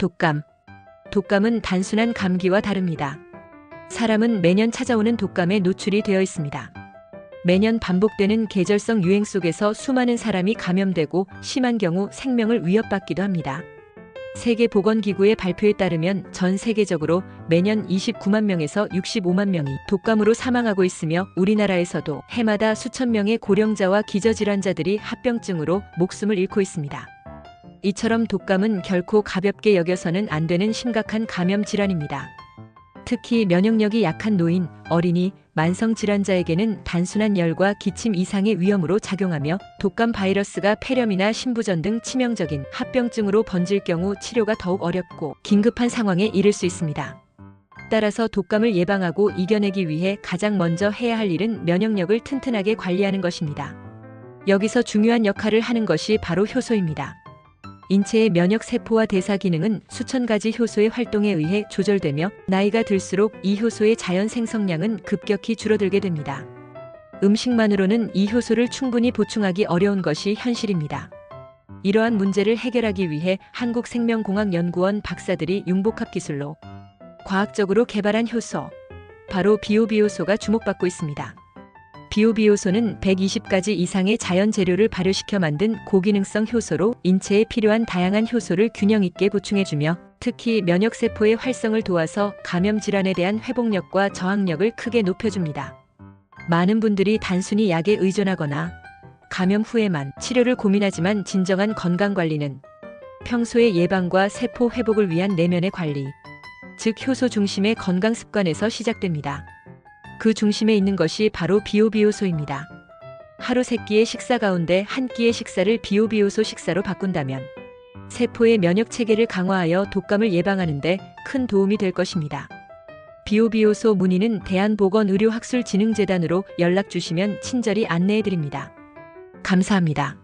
독감. 독감은 단순한 감기와 다릅니다. 사람은 매년 찾아오는 독감에 노출이 되어 있습니다. 매년 반복되는 계절성 유행 속에서 수많은 사람이 감염되고 심한 경우 생명을 위협받기도 합니다. 세계보건기구의 발표에 따르면 전 세계적으로 매년 29만 명에서 65만 명이 독감으로 사망하고 있으며 우리나라에서도 해마다 수천 명의 고령자와 기저질환자들이 합병증으로 목숨을 잃고 있습니다. 이처럼 독감은 결코 가볍게 여겨서는 안 되는 심각한 감염 질환입니다. 특히 면역력이 약한 노인, 어린이, 만성 질환자에게는 단순한 열과 기침 이상의 위험으로 작용하며 독감 바이러스가 폐렴이나 신부전 등 치명적인 합병증으로 번질 경우 치료가 더욱 어렵고 긴급한 상황에 이를 수 있습니다. 따라서 독감을 예방하고 이겨내기 위해 가장 먼저 해야 할 일은 면역력을 튼튼하게 관리하는 것입니다. 여기서 중요한 역할을 하는 것이 바로 효소입니다. 인체의 면역 세포와 대사 기능은 수천 가지 효소의 활동에 의해 조절되며 나이가 들수록 이 효소의 자연 생성량은 급격히 줄어들게 됩니다. 음식만으로는 이 효소를 충분히 보충하기 어려운 것이 현실입니다. 이러한 문제를 해결하기 위해 한국생명공학연구원 박사들이 융복합 기술로 과학적으로 개발한 효소, 바로 비오비효소가 주목받고 있습니다. 비오비효소는 120가지 이상의 자연 재료를 발효시켜 만든 고기능성 효소로 인체에 필요한 다양한 효소를 균형 있게 보충해주며 특히 면역세포의 활성을 도와서 감염 질환에 대한 회복력과 저항력을 크게 높여줍니다. 많은 분들이 단순히 약에 의존하거나 감염 후에만 치료를 고민하지만 진정한 건강 관리는 평소의 예방과 세포 회복을 위한 내면의 관리, 즉 효소 중심의 건강 습관에서 시작됩니다. 그 중심에 있는 것이 바로 비오비효소입니다. 하루 세 끼의 식사 가운데 한 끼의 식사를 비오비효소 식사로 바꾼다면 세포의 면역 체계를 강화하여 독감을 예방하는데 큰 도움이 될 것입니다. 비오비효소 문의는 대한보건의료학술진흥재단으로 연락 주시면 친절히 안내해 드립니다. 감사합니다.